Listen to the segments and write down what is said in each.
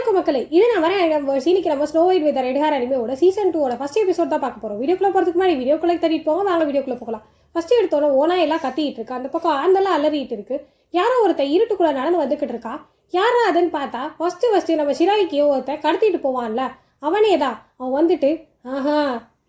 வணக்கம் மக்களே. இது நான் வரேன். நம்ம சீனிக்கு நம்ம snow white with red hair அனிமையோட season டூவோட ஃபஸ்ட் எபிசோட் தான் பார்க்க போகிறோம் வீடியோக்குள்ள போகிறதுக்கு முன்னாடி வீடியோக்குள்ளே தட்டிட்டு போங்க. வாங்க வீடியோக்குள்ளே போகலாம். ஃபஸ்ட் எடுத்தோன்னே ஓனா எல்லாம் கத்திட்டு இருக்கு. அந்த பக்கம் ஆந்தெல்லாம் அலறிட்டு இருக்கு. யாரோ ஒருத்தன் இருட்டுக்குள்ளே நடந்து வந்துக்கிட்டு இருக்கா? யாரா அதுன்னு பார்த்தா ஃபர்ஸ்ட் ஃபஸ்ட்டு நம்ம சிராய்க்கு ஒருத்தன் கடத்திட்டு போவான்ல. அவனே தான் அவன் வந்துட்டு ஆஹா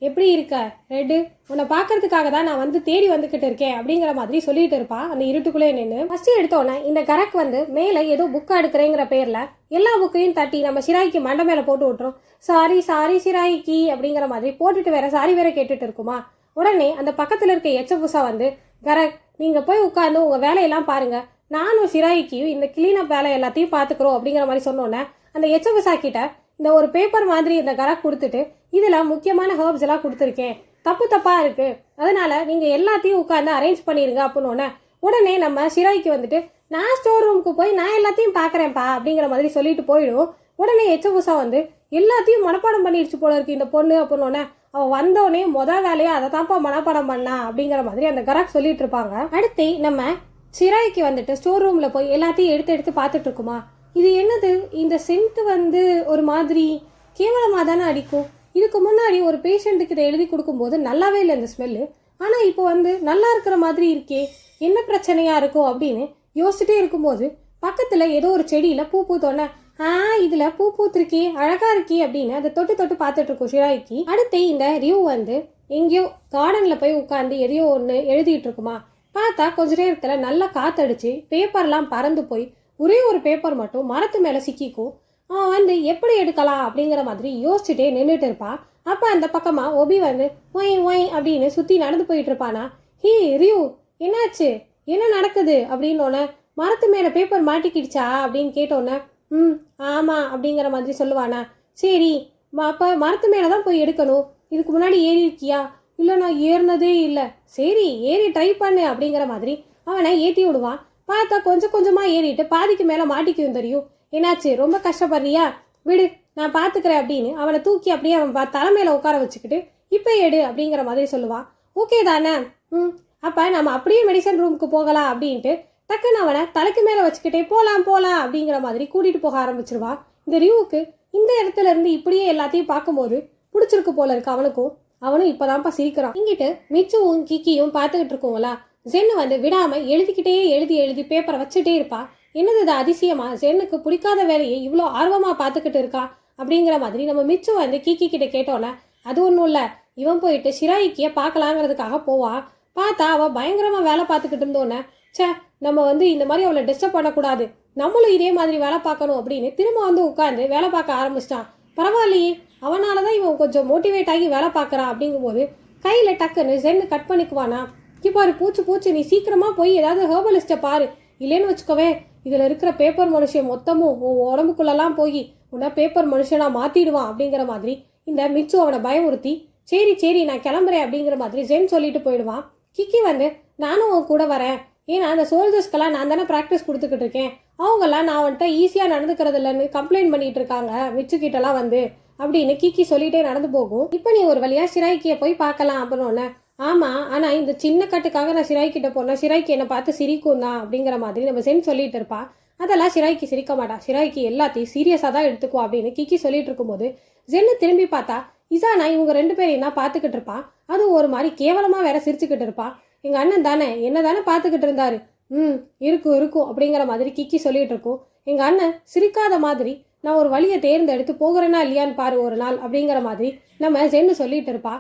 எப்படி இருக்க? ரெட்டு உன்னை பார்க்கறதுக்காக தான் நான் வந்து தேடி வந்துக்கிட்டு இருக்கேன் அப்படிங்கிற மாதிரி சொல்லிட்டு இருப்பான் அந்த இருட்டுக்குள்ளே நின்று ஃபஸ்ட்டு எடுத்தோன்னே இந்த கரக் வந்து மேலே ஏதோ புக்காக எடுக்கிறேங்கிற பேரில் எல்லா புக்கையும் தட்டி நம்ம சிராய்க்கு மண்டை மேலே போட்டு விட்டுரும். சாரி சாரி சிராய்க்கு அப்படிங்கிற மாதிரி போட்டுட்டு வேற சாரி வேற கேட்டுட்டு இருக்குமா? உடனே அந்த பக்கத்தில் இருக்க எச்சபுசா வந்து கரக் நீங்கள் போய் உட்காந்து உங்கள் வேலையெல்லாம் பாருங்கள் நானும் சிராய்க்கியும் இந்த கிளீனப் வேலை எல்லாத்தையும் பார்த்துக்குறோம் அப்படிங்கிற மாதிரி சொன்னோன்னே அந்த எச்சபுசா கிட்ட இந்த ஒரு பேப்பர் மாதிரி இந்த கரா கொடுத்துட்டு இதில் முக்கியமான ஹர்ப்ஸ் எல்லாம் கொடுத்துருக்கேன். தப்பு தப்பாக இருக்குது அதனால் நீங்கள் எல்லாத்தையும் உட்காந்து அரேஞ்ச் பண்ணிடுங்க அப்படின்னோடனே உடனே நம்ம சிராய்க்கு வந்துட்டு நான் ஸ்டோர் ரூமுக்கு போய் நான் எல்லாத்தையும் பார்க்குறேன்ப்பா அப்படிங்கிற மாதிரி சொல்லிட்டு போயிடும். உடனே எச்சபுசா வந்து எல்லாத்தையும் மனப்பாடம் பண்ணிடுச்சு போல இருக்கு இந்த பொண்ணு அப்படின்னோடனே அவள் வந்தோடனே மொதல் வேலையை அதை தான்ப்பா மனப்பாடம் பண்ணா அப்படிங்கிற மாதிரி அந்த கராக் சொல்லிட்டு இருப்பாங்க. அடுத்து நம்ம சிராய்க்கு வந்துட்டு ஸ்டோர் ரூமில் போய் எல்லாத்தையும் எடுத்து எடுத்து பார்த்துட்டு இருக்குமா? இது என்னது? இந்த சென்ட் வந்து ஒரு மாதிரி கேவலமாக தானே அடிக்கும்? இதுக்கு முன்னாடி ஒரு பேஷண்ட்டுக்கு இதை எழுதி கொடுக்கும்போது நல்லாவே இல்லை இந்த ஸ்மெல்லு ஆனால் இப்போ வந்து நல்லா இருக்கிற மாதிரி இருக்கே என்ன பிரச்சனையாக இருக்கும் அப்படின்னு யோசிச்சுட்டே இருக்கும்போது பக்கத்தில் ஏதோ ஒரு செடியில் பூ பூத்தோன்னே ஆ இதில் பூ பூத்திருக்கே அழகாக இருக்கே அப்படின்னு அதை தொட்டு தொட்டு பார்த்துட்டு இருக்கோம் ஷிராய்க்கு. அடுத்து இந்த ரியூ வந்து எங்கேயோ கார்டனில் போய் உட்காந்து எதையோ ஒன்று எழுதிட்டு இருக்குமா? பார்த்தா கொஞ்ச நேரத்தில் நல்லா காற்றடிச்சு பேப்பர்லாம் பறந்து போய் ஒரே ஒரு பேப்பர் மட்டும் மரத்து மேலே சிக்கிக்கும். அவன் வந்து எப்படி எடுக்கலாம் அப்படிங்கிற மாதிரி யோசிச்சுட்டே நின்றுட்டு இருப்பான் அப்போ அந்த பக்கமாக ஒபி வந்து ஒய் ஒய் அப்படின்னு சுற்றி நடந்து போயிட்டு இருப்பானா. ஹே ரியூ என்னாச்சு? என்ன நடக்குது? அப்படின்னோடனே மரத்து மேலே பேப்பர் மாட்டிக்கிடுச்சா? அப்படின்னு கேட்டோன்னே ம் ஆமாம் அப்படிங்கிற மாதிரி சொல்லுவானா. சரி அப்போ மரத்து மேலே தான் போய் எடுக்கணும். இதுக்கு முன்னாடி ஏறி இருக்கியா இல்லை நான் ஏறினதே இல்லை. சரி ஏறி ட்ரை பண்ணு அப்படிங்கிற மாதிரி அவனை ஏற்றி விடுவான். பார்த்தா கொஞ்சம் கொஞ்சமாக ஏறிட்டு பாதிக்கு மேலே மாட்டிக்கும் தெரியும். என்னாச்சு? ரொம்ப கஷ்டப்படுறியா? விடு நான் பார்த்துக்கிறேன் அப்படின்னு அவனை தூக்கி அப்படியே அவன் பா- தலைமையில உட்கார வச்சுக்கிட்டு இப்போ எடு அப்படிங்கிற மாதிரி சொல்லுவான் ஓகே தானே? ம் அப்போ நம்ம அப்படியே மெடிசன் ரூமுக்கு போகலாம் அப்படின்ட்டு டக்குன்னு அவனை தலைக்கு மேலே வச்சுக்கிட்டே போகலாம் போகலாம் அப்படிங்கிற மாதிரி கூட்டிகிட்டு போக ஆரம்பிச்சிருவான் இந்த ரியூவுக்கு இந்த இடத்துல இருந்து இப்படியே எல்லாத்தையும் பார்க்கும்போது பிடிச்சிருக்கு போல இருக்கு அவனுக்கும். அவனும் இப்போதான்ப்பா சிரிக்கிறான். இங்கிட்டு மிச்சுவும் கிக்கியும் பார்த்துக்கிட்டு இருக்கோங்களா ஜென்னு வந்து விடாமல் எழுதிக்கிட்டே எழுதி எழுதி பேப்பரை வச்சுட்டே இருப்பா. என்னது இது அதிசயமா? ஜென்னுக்கு பிடிக்காத வேலையை இவ்வளோ ஆர்வமாக பார்த்துக்கிட்டு இருக்கா? அப்படிங்கிற மாதிரி நம்ம மிச்சு வந்து கீக்கி கிட்ட கேட்டோன்னே அது ஒன்றும் இல்லை. இவன் போயிட்டு ஷிராயிக்கிய பார்க்கலாங்கிறதுக்காக போவா. பார்த்தா அவள் பயங்கரமாக வேலை பார்த்துக்கிட்டு இருந்தோன்னே ச்சே நம்ம வந்து இந்த மாதிரி அவளை டிஸ்டர்ப் பண்ணக்கூடாது. நம்மளும் இதே மாதிரி வேலை பார்க்கணும் அப்படின்னு திரும்ப வந்து உட்காந்து வேலை பார்க்க ஆரம்பிச்சிட்டான். பரவாயில்லையே அவனால தான் இவன் கொஞ்சம் மோட்டிவேட் ஆகி வேலை பார்க்குறான் அப்படிங்கும்போது கையில் டக்குன்னு ஜென்னு கட் பண்ணிக்குவானா? இங்க பாரு பூச்சி பூச்சி. நீ சீக்கிரமாக போய் ஏதாவது ஹேர்பலிஸ்ட்டை பாரு. இல்லைன்னு வச்சுக்கவே இதில் இருக்கிற பேப்பர் மனுஷன் மொத்தமும் உன் உடம்புக்குள்ளெல்லாம் போய் உன்னை பேப்பர் மனுஷனாக மாற்றிடுவான் அப்படிங்கிற மாதிரி இந்த மிச்சு அவனை பயமுறுத்தி சரி சரி நான் கிளம்புறேன் அப்படிங்கிற மாதிரி ஜென் சொல்லிட்டு போயிடுவான். கிக்கி வந்து நானும் உன் கூட வரேன். ஏன்னா அந்த சோல்ஜர்ஸ்க்கெல்லாம் நான் தானே ப்ராக்டிஸ் கொடுத்துக்கிட்டு இருக்கேன். அவங்கெல்லாம் நான் வந்துட்டு ஈஸியாக நடந்துக்கிறது இல்லைன்னு கம்ப்ளைண்ட் பண்ணிட்டு இருக்காங்க. மிச்சு கிட்டலாம் வந்து அப்படின்னு கிக்கி சொல்லிட்டே நடந்து போகும். இப்போ நீ ஒரு வழியாக சிராய்க்கியை போய் பார்க்கலாம் அப்படின்னு ஆமாம் ஆனால் இந்த சின்ன கட்டுக்காக நான் சிராய்க்கிட்ட போனேன் போனால் சிராய்க்கு என்னை பார்த்து சிரிக்கும் தான் அப்படிங்கிற மாதிரி நம்ம சென் சொல்லிட்டு இருப்பா. அதெல்லாம் சிராய்க்கு சிரிக்க மாட்டா. சிராய்க்கு எல்லாத்தையும் சீரியஸாக தான் எடுத்துக்குவோம் அப்படின்னு கிக்கி சொல்லிட்டு இருக்கும்போது ஜென்னு திரும்பி பார்த்தா இசானா இவங்க ரெண்டு பேரையும் தான் பார்த்துக்கிட்டு இருப்பான் அதுவும் ஒரு மாதிரி கேவலமாக வேற சிரிச்சுக்கிட்டு இருப்பான் எங்கள் அண்ணன் தானே என்ன தானே பார்த்துக்கிட்டு இருந்தாரு. ம் இருக்கும் இருக்கும் அப்படிங்கிற மாதிரி கிக்கி சொல்லிட்டு இருக்கும். எங்கள் அண்ணன் சிரிக்காத மாதிரி நான் ஒரு வழியை தேர்ந்தெடுத்து போகிறேனா இல்லையான்னு பாரு ஒரு நாள் அப்படிங்கிற மாதிரி நம்ம ஜென்னு சொல்லிட்டு இருப்பா.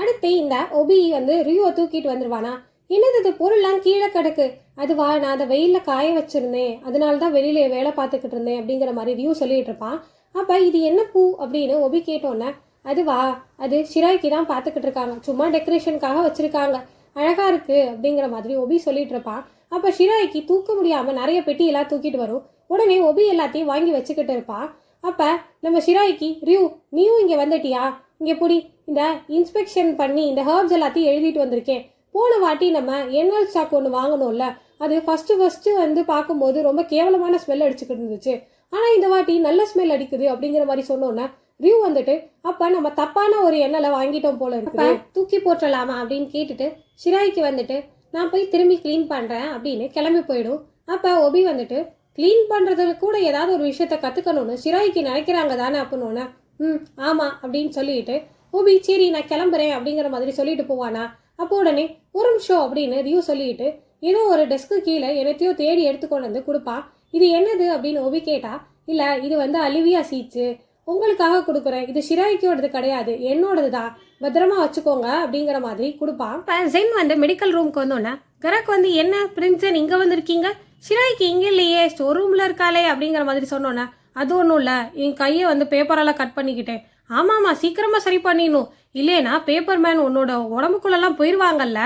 அடுத்து இந்த ஒபி வந்து ரியோ தூக்கிட்டு வந்துருவானா? என்னது இது? பொருள்லாம் கீழே கிடக்கு. அதுவா நான் அதை வெயிலில் காய வச்சிருந்தேன். அதனால தான் வெளியில வேலை பார்த்துக்கிட்டு இருந்தேன் அப்படிங்கிற மாதிரி ரியூ சொல்லிட்டு இருப்பான். அப்போ இது என்ன பூ அப்படின்னு ஒபி கேட்டோன்னே அதுவா அது ஷிராய்க்கு தான் பார்த்துக்கிட்டு இருக்காங்க. சும்மா டெக்கரேஷனுக்காக வச்சுருக்காங்க. அழகாக இருக்குது அப்படிங்கிற மாதிரி ஒபி சொல்லிட்டு இருப்பான். அப்போ ஷிராய்க்கு தூக்க முடியாமல் நிறைய பெட்டியெல்லாம் தூக்கிட்டு வரும். உடனே ஒபி எல்லாத்தையும் வாங்கி வச்சுக்கிட்டு இருப்பான். அப்போ நம்ம ஷிராய்க்கு ரியூ நீயும் இங்கே வந்துட்டியா? இங்கே புடி இந்த இன்ஸ்பெக்ஷன் பண்ணி இந்த ஹர்ப்ஸ் எல்லாத்தையும் எழுதிட்டு வந்திருக்கேன். போன வாட்டி நம்ம என்எல் ஸ்டாக் ஒன்று வாங்கணும்ல அது ஃபஸ்ட்டு ஃபஸ்ட்டு வந்து பார்க்கும்போது ரொம்ப கேவலமான ஸ்மெல் அடிச்சுக்கிட்டு இருந்துச்சு. ஆனால் இந்த வாட்டி நல்ல ஸ்மெல் அடிக்குது அப்படிங்கிற மாதிரி சொன்னோன்னே ரியூ வந்துட்டு அப்போ நம்ம தப்பான ஒரு எண்ணெயில வாங்கிட்டோம் போல இருக்கு தூக்கி போட்டுடலாமா அப்படின்னு கேட்டுட்டு ஷிராய்க்கு வந்துட்டு நான் போய் திரும்பி க்ளீன் பண்ணுறேன் அப்படின்னு கிளம்பி போயிடும். அப்போ ஒபி வந்துட்டு க்ளீன் பண்ணுறதுல கூட ஏதாவது ஒரு விஷயத்த கற்றுக்கணும்னு ஷிராய்க்கு நினைக்கிறாங்க தானே அப்படின்னு ம் ஆமாம் அப்படின்னு சொல்லிட்டு ஓபி சரி நான் கிளம்புறேன் அப்படிங்கிற மாதிரி சொல்லிட்டு போவானா? அப்போ உடனே ஒரு நிமிஷம் அப்படின்னு ரியூ சொல்லிட்டு ஏதோ ஒரு டெஸ்க்கு கீழே என்னத்தையோ தேடி எடுத்துக்கொண்டு வந்து கொடுப்பான் இது என்னது? அப்படின்னு ஓபி கேட்டா இல்லை இது வந்து அலிவியா சீச்சு உங்களுக்காக கொடுக்குறேன். இது ஷிராய்க்கியோடது கிடையாது. என்னோடது தான் பத்திரமா வச்சுக்கோங்க அப்படிங்கிற மாதிரி கொடுப்பான் இப்போ ஜென் வந்து மெடிக்கல் ரூமுக்கு வந்தோன்னே கரக் வந்து என்ன பிரின்சன் இங்கே வந்திருக்கீங்க? ஷிராய்க்கு இங்கே இல்லையே ஸ்டோர்ரூமில் இருக்காளே அப்படிங்கிற மாதிரி சொன்னோன்னே அது ஒன்றும் இல்லை. என் கையை வந்து பேப்பரெல்லாம் கட் பண்ணிக்கிட்டேன். ஆமாம்மா சீக்கிரமாக சரி பண்ணிடணும். இல்லைனா பேப்பர் மேன் உன்னோட உடம்புக்குள்ளெல்லாம் போயிடுவாங்கல்ல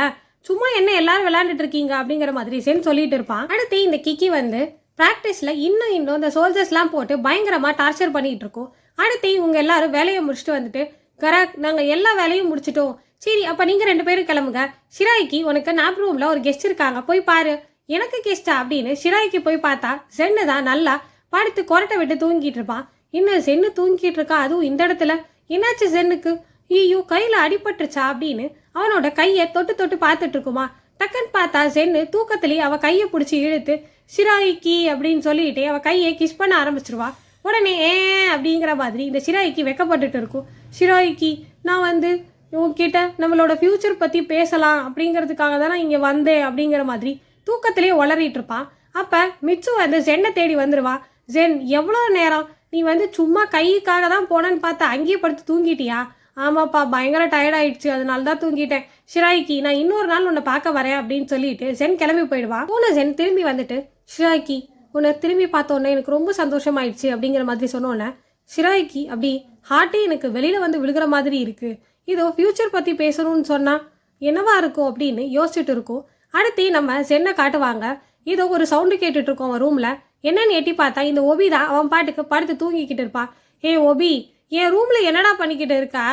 சும்மா என்ன எல்லாரும் விளையாண்டுட்டு இருக்கீங்க அப்படிங்கிற மாதிரி சென் சொல்லிட்டு இருப்பான். அடுத்து இந்த கிக்கி வந்து ப்ராக்டிஸில் இன்னும் இன்னும் இந்த சோல்ஜர்ஸ்லாம் போட்டு பயங்கரமாக டார்ச்சர் பண்ணிகிட்டு இருக்கோம். அடுத்து இவங்க எல்லாரும் வேலையை முடிச்சுட்டு வந்துட்டு கராக் நாங்கள் எல்லா வேலையும் முடிச்சிட்டோம். சரி அப்போ நீங்கள் ரெண்டு பேரும் கிளம்புங்க. ஷிராய்க்கு உனக்கு நாப் ரூமில் ஒரு கெஸ்ட் இருக்காங்க. போய் பாரு. எனக்கு கிஷ்டா அப்படின்னு ஷிராய்க்கு போய் பார்த்தா சென்னு தான் நல்லா படுத்து கொரட்டை விட்டு தூங்கிட்டு இருப்பான். இன்னும் சென்னு தூங்கிட்டு இருக்கா? அதுவும் இந்த இடத்துல. என்னாச்சு சென்னுக்கு? ஐயோ கையில் அடிபட்டுருச்சா அப்படின்னு அவனோட கையை தொட்டு தொட்டு பார்த்துட்டு இருக்குமா. டக்குன்னு பார்த்தா சென்னு தூக்கத்துலேயே அவள் கையை பிடிச்சி இழுத்து சிராய்க்கு அப்படின்னு சொல்லிட்டு அவள் கையை கிஸ் பண்ண ஆரம்பிச்சிருவா. உடனே ஏ அப்படிங்கிற மாதிரி இந்த சிராய்க்கு வெக்கப்பட்டுட்டு இருக்கும். சிராய்க்கு நான் வந்து உங்ககிட்ட நம்மளோட ஃப்யூச்சர் பற்றி பேசலாம் அப்படிங்கிறதுக்காக தான் நான் இங்கே வந்தேன் அப்படிங்கிற மாதிரி தூக்கத்திலேயே உளறிட்டு இருப்பான் அப்போ மிச்சு வந்து ஜென்னை தேடி வந்துடுவா ஜென் எவ்வளோ நேரம்? நீ வந்து சும்மா கைக்காக தான் போனேன்னு பார்த்தா அங்கேயே படுத்து தூங்கிட்டியா? ஆமாப்பா பயங்கர டயர்ட் ஆயிடுச்சு. அதனால தான் தூங்கிட்டேன். ஷிராய்க்கு நான் இன்னொரு நாள் உன்னை பார்க்க வரேன் அப்படின்னு சொல்லிட்டு ஜென் கிளம்பி போயிடுவா. பூனை ஜென் திரும்பி வந்துட்டு ஷிராய்க்கு உன்னை திரும்பி பார்த்தோன்னே எனக்கு ரொம்ப சந்தோஷமாயிடுச்சு அப்படிங்கிற மாதிரி சொன்னோன்னே ஷிராய்க்கு அப்படி ஹார்ட்டே எனக்கு வெளியில் வந்து விழுகிற மாதிரி இருக்குது இதோ ஃப்யூச்சர் பற்றி பேசணும்னு சொன்னால் என்னவா இருக்கும்? அப்படின்னு யோசிச்சுட்டு இருக்கும். அடுத்து நம்ம சென்னை காட்டுவாங்க. இதோ ஒரு சவுண்டு கேட்டுட்டு இருக்கோம் அவன் ரூம்ல என்னன்னு எட்டி பார்த்தா இந்த ஒபி தான் அவன் பாட்டுக்கு படுத்து தூங்கிக்கிட்டு இருப்பான். ஏ ஒபி என் ரூமில் என்னடா பண்ணிக்கிட்டு இருக்கா?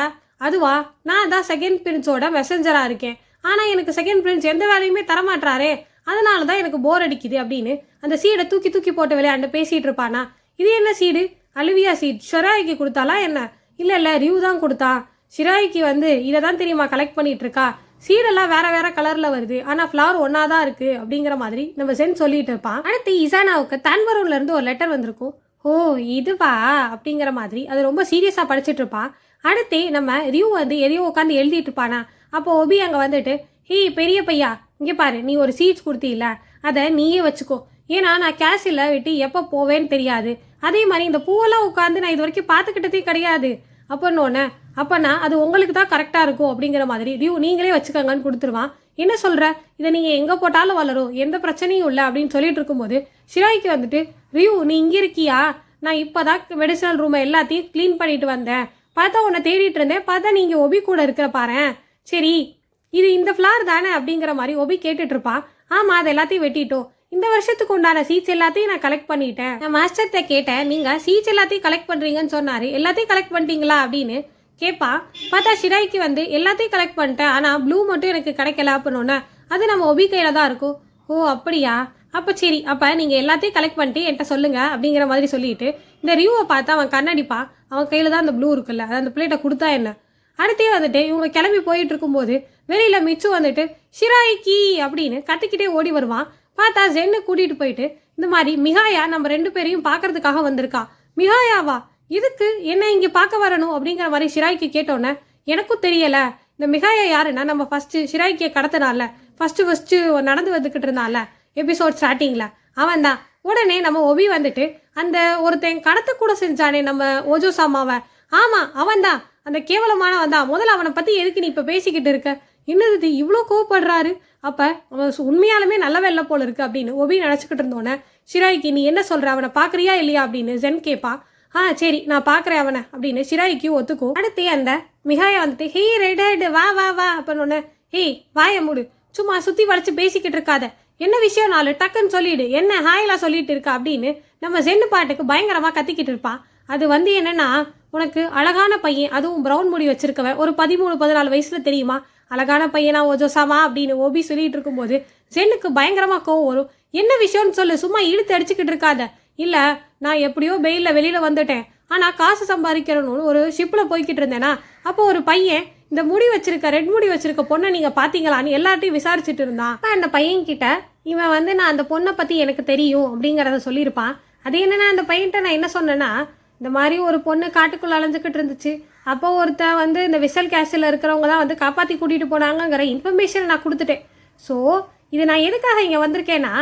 அதுவா நான் தான் செகண்ட் பிரின்ஸோட மெசஞ்சராக இருக்கேன். ஆனால் எனக்கு செகண்ட் பிரின்ஸ் எந்த வேலையுமே தரமாட்டாரே அதனால தான் எனக்கு போர் அடிக்குது அப்படின்னு அந்த சீடை தூக்கி தூக்கி போட்டு விளையாண்டு பேசிகிட்டு இருப்பானா? இது என்ன சீடு அலுவியா சீட் ஷிராய்க்கு கொடுத்தாலா என்ன? இல்லை இல்லை ரியூ தான் கொடுத்தான். ஷிராய்க்கு வந்து இதை தான் தெரியுமா கலெக்ட் பண்ணிகிட்டு இருக்கா? சீடெல்லாம் வேற வேற கலர்ல வருது. ஆனா ஃப்ளவர் ஒன்னா தான் இருக்கு அப்படிங்கிற மாதிரி நம்ம சென்ட் சொல்லிட்டு இருப்பான். அடுத்து இசானாவுக்கு தன்வரூர்ல இருந்து ஒரு லெட்டர் வந்திருக்கும். ஓ இதுவா? அப்படிங்கிற மாதிரி அது ரொம்ப சீரியஸாக படிச்சுட்டு இருப்பான். அடுத்து நம்ம ரியூ வந்து எதையோ உட்காந்து எழுதிட்டு இருப்பானா? அப்போ ஒபி அங்கே வந்துட்டு ஹே பெரிய பையா இங்கே பாரு நீ ஒரு சீட்ஸ் கொடுத்தீல அதை நீயே வச்சுக்கோ. ஏன்னா நான் கேஷில் விட்டு எப்போ போவேன்னு தெரியாது. அதே மாதிரி இந்த பூவெல்லாம் உட்காந்து நான் இது வரைக்கும் பார்த்துக்கிட்டதே கிடையாது. அப்போன்னொன்னே அப்போனா அது உங்களுக்கு தான் கரெக்டாக இருக்கும் அப்படிங்கிற மாதிரி ரியூ நீங்களே வச்சுக்கோங்கன்னு கொடுத்துருவான். என்ன சொல்கிற இதை நீங்கள் எங்கே போட்டாலும் வளரும் எந்த பிரச்சனையும் இல்லை அப்படின்னு சொல்லிட்டு இருக்கும்போது ஷிராய்க்கு வந்துட்டு ரியூ நீ இங்கே இருக்கியா? நான் இப்போ தான் மெடிசனல் ரூமை எல்லாத்தையும் க்ளீன் பண்ணிட்டு வந்தேன். பார்த்தா உன்னை தேடிட்டு இருந்தேன். பார்த்தா நீங்கள் ஒபி கூட இருக்கிற பாரு. சரி இது இந்த ஃப்ளார் தானே? அப்படிங்கிற மாதிரி ஒபி கேட்டுட்ருப்பான் ஆமாம் அது எல்லாத்தையும் வெட்டிட்டோம். இந்த வருஷத்துக்கு உண்டான சீட்ஸ் எல்லாத்தையும் நான் கலெக்ட் பண்ணிட்டேன். நான் மாஸ்டர்கிட்ட கேட்டேன் நீங்கள் சீட்ஸ் எல்லாத்தையும் கலெக்ட் பண்ணுறீங்கன்னு சொன்னார். எல்லாத்தையும் கலெக்ட் பண்ணிட்டீங்களா? அப்படின்னு கேட்பா பார்த்தா ஷிராய்க்கு வந்து எல்லாத்தையும் கலெக்ட் பண்ணிட்டேன். ஆனால் ப்ளூ மட்டும் எனக்கு கிடைக்கல அப்படின்னோன்னே அது நம்ம ஒபி கையில் தான் இருக்கும். ஓ அப்படியா? அப்போ சரி அப்போ நீங்கள் எல்லாத்தையும் கலெக்ட் பண்ணிட்டு என்கிட்ட சொல்லுங்கள் அப்படிங்கிற மாதிரி சொல்லிட்டு இந்த ரியூவை பார்த்து அவன் கண்ணடிப்பா. அவன் கையில் தான் அந்த ப்ளூ இருக்குல்ல அது அந்த பிளேட்டை கொடுத்தா என்ன? அடுத்தே வந்துட்டு இவங்க கிளம்பி போயிட்டு இருக்கும்போது வெளியில் மிச்சு வந்துட்டு ஷிராய்க்கி அப்படின்னு கத்திக்கிட்டே ஓடி வருவான். பார்த்தா ஜென்னு கூட்டிட்டு போயிட்டு இந்த மாதிரி மிகாயா நம்ம ரெண்டு பேரையும் பார்க்கறதுக்காக வந்திருக்கா. மிகாயாவா? இதுக்கு என்ன இங்கே பார்க்க வரணும்? அப்படிங்கிற மாதிரி ஷிராய்க்கு கேட்டோன்னே எனக்கும் தெரியலை. இந்த மிகாயா யாருன்னா நம்ம ஃபஸ்ட்டு ஷிராய்க்கியை கடத்தினால ஃபஸ்ட்டு ஃபஸ்ட்டு நடந்து வந்துக்கிட்டு இருந்தால எபிசோட் ஸ்டார்டிங்கில் அவன் தான் உடனே நம்ம ஒபி வந்துட்டு அந்த ஒருத்தன் கடத்த கூட செஞ்சானே நம்ம ஓஜோ சாமாவை. ஆமாம் அவன் தான் அந்த கேவலமானவன் தான் முதல்ல அவனை பற்றி எதுக்கு நீ இப்போ பேசிக்கிட்டு இருக்க? என்னது இது? இவ்வளோ கோவப்படுறாரு. அப்போ அவன் உண்மையாலுமே நல்ல வெள்ள போல இருக்கு அப்படின்னு ஒபி நினச்சிக்கிட்டு இருந்தோன்னே ஷிராய்க்கு நீ என்ன சொல்கிற அவனை பார்க்குறியா இல்லையா? அப்படின்னு ஜென் கேப்பா. ஆ சரி நான் பார்க்குறேன் அவனை அப்படின்னு ஷிராய்க்கு ஒத்துக்கும். அடுத்து அந்த மிகாயை வந்துட்டு ஹே ரெட் ஹெட் வா வா வா அப்படின்னு ஹே வாய மூடு. சும்மா சுற்றி வளைச்சு பேசிக்கிட்டு இருக்காத. என்ன விஷயம் நாலு? டக்குன்னு சொல்லிடு. என்ன ஹாயெல்லாம் சொல்லிட்டு இருக்கா? அப்படின்னு நம்ம ஜென்னு பாட்டுக்கு பயங்கரமாக கத்திக்கிட்டு இருப்பான் அது வந்து என்னன்னா உனக்கு அழகான பையன் அதுவும் ப்ரௌன் முடி வச்சிருக்கவன் ஒரு பதிமூணு பதினாலு வயசுல தெரியுமா? அழகான பையனா ஓஜோசாமா அப்படின்னு ஓபி சொல்லிட்டு இருக்கும்போது ஜென்னுக்கு பயங்கரமாக கோவம் வரும். என்ன விஷயம்னு சொல்லு சும்மா இழுத்து அடிச்சுக்கிட்டு இருக்காத. இல்லை நான் எப்படியோ பெயிலில் வெளியில் வந்துட்டேன். ஆனால் காசு சம்பாதிக்கிறணும்னு ஒரு ஷிப்பில் போய்கிட்டு இருந்தேனா அப்போ ஒரு பையன் இந்த முடி வச்சிருக்க ரெட் முடி வச்சிருக்க பொண்ணை நீங்கள் பார்த்தீங்களான்னு எல்லார்ட்டையும் விசாரிச்சுட்டு இருந்தான். அப்ப அந்த பையன் கிட்ட இவன் வந்து நான் அந்த பொண்ணை பற்றி எனக்கு தெரியும் அப்படிங்கிறத சொல்லியிருப்பான். அது என்னன்னா அந்த பையன்கிட்ட நான் என்ன சொன்னேன்னா இந்த மாதிரி ஒரு பொண்ணு காட்டுக்குள்ளே அலைஞ்சிக்கிட்டு இருந்துச்சு. அப்போ ஒருத்தன் வந்து இந்த விசல் கேஸில் இருக்கிறவங்க தான் வந்து காப்பாற்றி கூட்டிகிட்டு போனாங்கங்கிற இன்ஃபர்மேஷன் நான் கொடுத்துட்டேன். ஸோ இது நான் எதுக்காக இங்கே வந்திருக்கேன்னா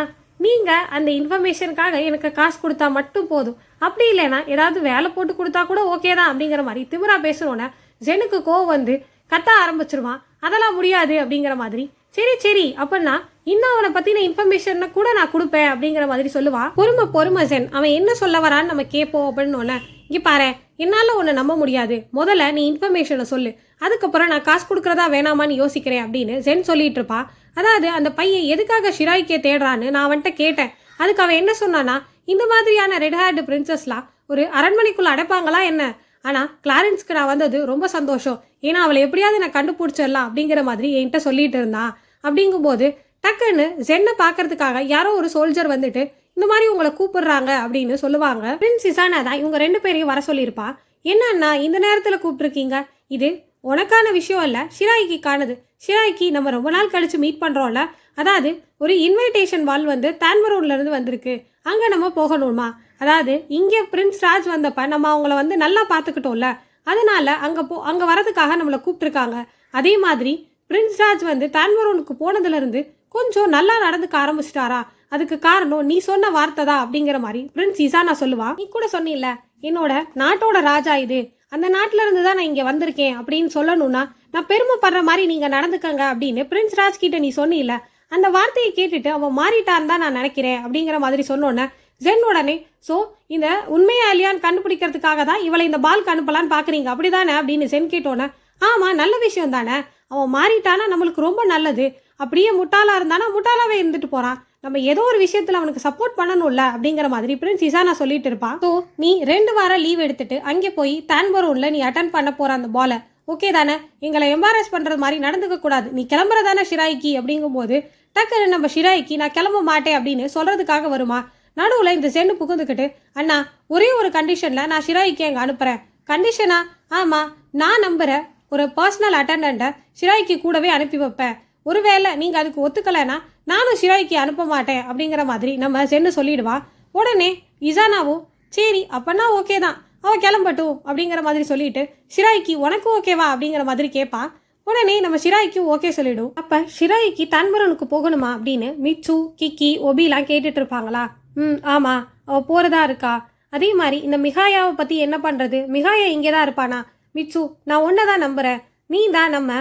நீங்கள் அந்த இன்ஃபர்மேஷனுக்காக எனக்கு காசு கொடுத்தா மட்டும் போதும். அப்படி இல்லைன்னா ஏதாவது வேலை போட்டு கொடுத்தா கூட ஓகே தான் அப்படிங்கிற மாதிரி திமிரா பேசுகிறோன்னே ஜெனுக்கு கோவம் வந்து கத்த ஆரம்பிச்சிருவான். அதெல்லாம் முடியாது அப்படிங்கிற மாதிரி சரி சரி அப்படின்னா இன்னும் அவனை பற்றின இன்ஃபர்மேஷன் கூட நான் கொடுப்பேன் அப்படிங்கிற மாதிரி சொல்லுவான் பொறுமை பொறுமை சென் அவன் என்ன சொல்ல வரான்னு நம்ம கேட்போம் அப்படின்னு இங்கே பாரு என்னால் உன்னை நம்ப முடியாது. முதல்ல நீ இன்ஃபர்மேஷனை சொல்லு. அதுக்கப்புறம் நான் காசு கொடுக்குறதா வேணாமான்னு யோசிக்கிறேன் அப்படின்னு ஜென் சொல்லிட்டு இருப்பா. அதாவது அந்த பையன் எதுக்காக ஷிராய்க்கே தேடுறான்னு நான் அவன்கிட்ட கேட்டேன். அதுக்கு அவன் என்ன சொன்னானா இந்த மாதிரியான ரெட் ஹேர்டு பிரின்சஸ்லாம் ஒரு அரண்மனைக்குள்ள அடைப்பாங்களா என்ன? ஆனால் கிளாரன்ஸ்க்கு நான் வந்தது ரொம்ப சந்தோஷம். ஏன்னா அவளை எப்படியாவது நான் கண்டுபிடிச்சிடலாம் அப்படிங்கிற மாதிரி என்கிட்ட சொல்லிட்டு இருந்தான். அப்படிங்கும்போது டக்குன்னு ஜென்னை பார்க்கறதுக்காக யாரோ ஒரு சோல்ஜர் வந்துட்டு இந்த மாதிரி உங்களை கூப்பிடுறாங்க அப்படின்னு சொல்லுவாங்க. பிரின்ஸ் இசானா தான் இவங்க ரெண்டு பேரையும் வர சொல்லியிருப்பா. என்னன்னா இந்த நேரத்தில் கூப்பிட்டுருக்கீங்க? இது உனக்கான விஷயம் இல்லை ஷிராய்க்கு காணுது. ஷிராய்க்கு நம்ம ரொம்ப நாள் கழிச்சு மீட் பண்ணுறோம்ல அதாவது ஒரு இன்விடேஷன் வால் வந்து தான்மரூன்லேருந்து வந்திருக்கு. அங்கே நம்ம போகணுமா? அதாவது இங்கே பிரின்ஸ் ராஜ் வந்தப்ப நம்ம அவங்கள வந்து நல்லா பார்த்துக்கிட்டோம்ல. அதனால அங்கே போ அங்கே வரதுக்காக நம்மளை கூப்பிட்டுருக்காங்க. அதே மாதிரி பிரின்ஸ் ராஜ் வந்து தன்வருனுக்கு போனதுலேருந்து கொஞ்சம் நல்லா நடந்துக்க ஆரம்பிச்சிட்டாரா? அதுக்கு காரணம் நீ சொன்ன வார்த்தை தான் அப்படிங்கிற மாதிரி பிரின்ஸ் இசானா சொல்லுவா. நீ கூட சொன்னில்ல என்னோட நாட்டோட ராஜா இது. அந்த நாட்டில இருந்து தான் நான் இங்கே வந்திருக்கேன் அப்படின்னு சொல்லணும்னா நான் பெருமைப்படுற மாதிரி நீங்கள் நடந்துக்கங்க அப்படின்னு பிரின்ஸ் ராஜ் கிட்ட நீ சொன்னில்ல அந்த வார்த்தையை கேட்டுட்டு அவன் மாறிட்டான்னு தான் நான் நினைக்கிறேன் அப்படிங்கிற மாதிரி சொன்னோன்னே ஜென் உடனே ஸோ இந்த உண்மையா இல்லையான்னு கண்டுபிடிக்கிறதுக்காக தான் இவளை இந்த பால் அனுப்பலான்னு பார்க்குறீங்க அப்படிதானே? அப்படின்னு சென் கேட்டோன்னே ஆமாம் நல்ல விஷயம் தானே. அவன் மாறிட்டானா நம்மளுக்கு ரொம்ப நல்லது. அப்படியே முட்டாளாக இருந்தானா முட்டாளாவே இருந்துட்டு போகிறான் நம்ம ஏதோ ஒரு விஷயத்தில் அவனுக்கு சப்போர்ட் பண்ணணும்ல அப்படிங்கிற மாதிரி. பிரின்ஸ் இசானா சொல்லிட்டு இருப்பான் ஸோ நீ ரெண்டு வாரம் லீவ் எடுத்துட்டு அங்கே போய் தான்பரூனில் நீ அட்டன் பண்ண போகிற அந்த பாலை ஓகே தானே? எங்களை எம்பாரஸ் பண்ணுறது மாதிரி நடந்துக்க கூடாது. நீ கிளம்புறதானே ஷிராய்க்கு? அப்படிங்கும்போது டக்குன்னு நம்ம ஷிராய்க்கு நான் கிளம்ப மாட்டேன் அப்படின்னு சொல்கிறதுக்காக வருமா? நடுவில் இந்த சென்னு புகுந்துக்கிட்டு அண்ணா ஒரே ஒரு கண்டிஷனில் நான் ஷிராய்க்கு அங்கே அனுப்புகிறேன் கண்டிஷனா ஆமாம் நான் நம்புகிறேன் ஒரு பர்சனல் அட்டண்டண்ட்டை ஷிராய்க்கு கூடவே அனுப்பி வைப்பேன். ஒருவேளை நீங்கள் அதுக்கு ஒத்துக்கலைன்னா நானும் ஷிராய்க்கு அனுப்ப மாட்டேன் அப்படிங்கிற மாதிரி நம்ம சென்னு சொல்லிடுவா. உடனே இசானாவும் சரி அப்பன்னா ஓகே தான். அவள் கிளம்பட்டும் அப்படிங்கிற மாதிரி சொல்லிட்டு ஷிராய்க்கு உனக்கு ஓகேவா அப்படிங்கிற மாதிரி கேட்பான் உடனே நம்ம ஷிராய்க்கு ஓகே சொல்லிடும். அப்போ ஷிராய்க்கு தான்பரனுக்கு போகணுமா அப்படின்னு மிச்சு கிக்கி ஒபிலாம் கேட்டுட்டு இருப்பாங்களா? ம் ஆமாம் அவள் போகிறதா இருக்கா? அதே மாதிரி இந்த மிகாயாவை பற்றி என்ன பண்ணுறது மிகாயா இங்கே தான் இருப்பானா? மிச்சு நான் ஒன்றை தான் நம்புகிறேன் நீ தான் நம்ம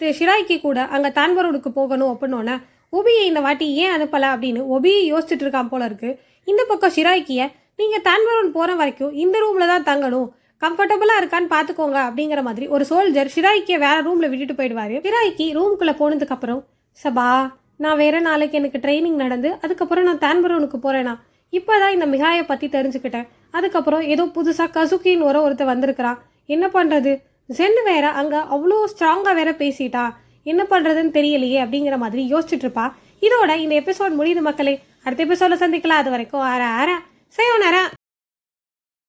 திரு ஷிராய்க்கு கூட அங்கே தான்பரனுக்கு போகணும் அப்படின்னோன்னே ஒபியை இந்த வாட்டி ஏன் அனுப்பலை அப்படின்னு ஒபியை யோசிச்சுட்டு இருக்கான் போல இருக்கு. இந்த பக்கம் ஷிராய்க்கிய நீங்கள் தான்பரன் போகிற வரைக்கும் இந்த ரூமில் தான் தங்கணும். கம்ஃபர்டபுளாக இருக்கான்னு பார்த்துக்கோங்க அப்படிங்கிற மாதிரி ஒரு சோல்ஜர் ஷிராய்க்கியை வேறு ரூமில் விட்டுட்டு போயிடுவாரு. ஷிராய்க்கு ரூமுக்குள்ளே போனதுக்கப்புறம் சபா நான் வேறு நாளைக்கு எனக்கு ட்ரைனிங் நடந்து அதுக்கப்புறம் நான் தான்பரனுக்கு போகிறேன்னா இப்போ தான் இந்த மிகாயை பற்றி தெரிஞ்சுக்கிட்டேன். அதுக்கப்புறம் ஏதோ புதுசாக கசுக்கின்னு ஒரு ஒருத்தர் வந்திருக்கிறான். என்ன பண்ணுறது ஜென் வேற அங்கே அவ்வளோ ஸ்ட்ராங்காக வேற பேசிட்டா என்ன பண்ணுறதுன்னு தெரியலையே அப்படிங்கிற மாதிரி யோசிச்சுட்ருப்பா இதோட இந்த எபிசோட் முடியுது மக்களே. அடுத்த எபிசோட சந்திக்கலாம். அது வரைக்கும் ஆற ஆற. செய்வோம் நேரம்.